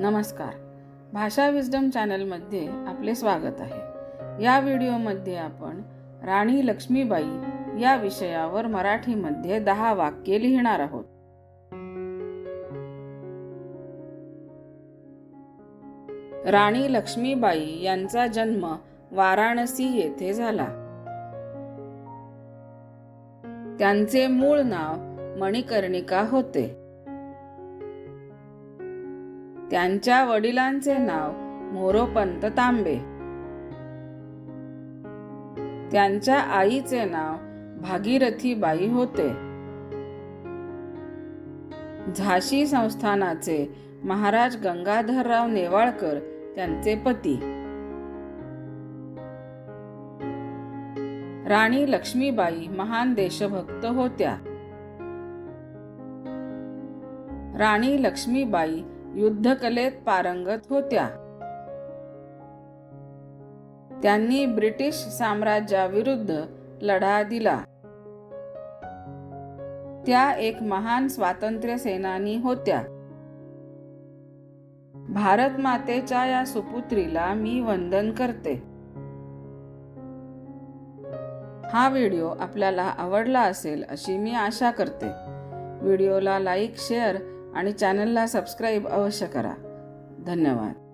नमस्कार. भाषा विजडम चॅनलमध्ये आपले स्वागत आहे. या व्हिडिओमध्ये आपण राणी लक्ष्मीबाई या विषयावर मराठीमध्ये दहा वाक्ये लिहिणार आहोत. राणी लक्ष्मीबाई यांचा जन्म वाराणसी येथे झाला. त्यांचे मूळ नाव मणिकर्णिका होते. त्यांच्या वडिलांचे नाव मोरोपंत तांबे. त्यांच्या आईचे नाव भागीरथी बाई होते. झाशी संस्थानाचे महाराज गंगाधरराव नेवाळकर त्यांचे पती. राणी लक्ष्मीबाई महान देशभक्त होत्या. राणी लक्ष्मीबाई युद्धकलेत पारंगत होत्या. त्यांनी ब्रिटिश साम्राज्याविरुद्ध लढा दिला. त्या एक महान स्वातंत्र्य सेनानी होत्या. भारत मातेच्या या सुपुत्रीला मी वंदन करते. हा व्हिडिओ आपल्याला आवडला असेल अशी मी आशा करते. व्हिडिओला लाईक शेअर आणि चॅनलला सबस्क्राईब अवश्य करा. धन्यवाद.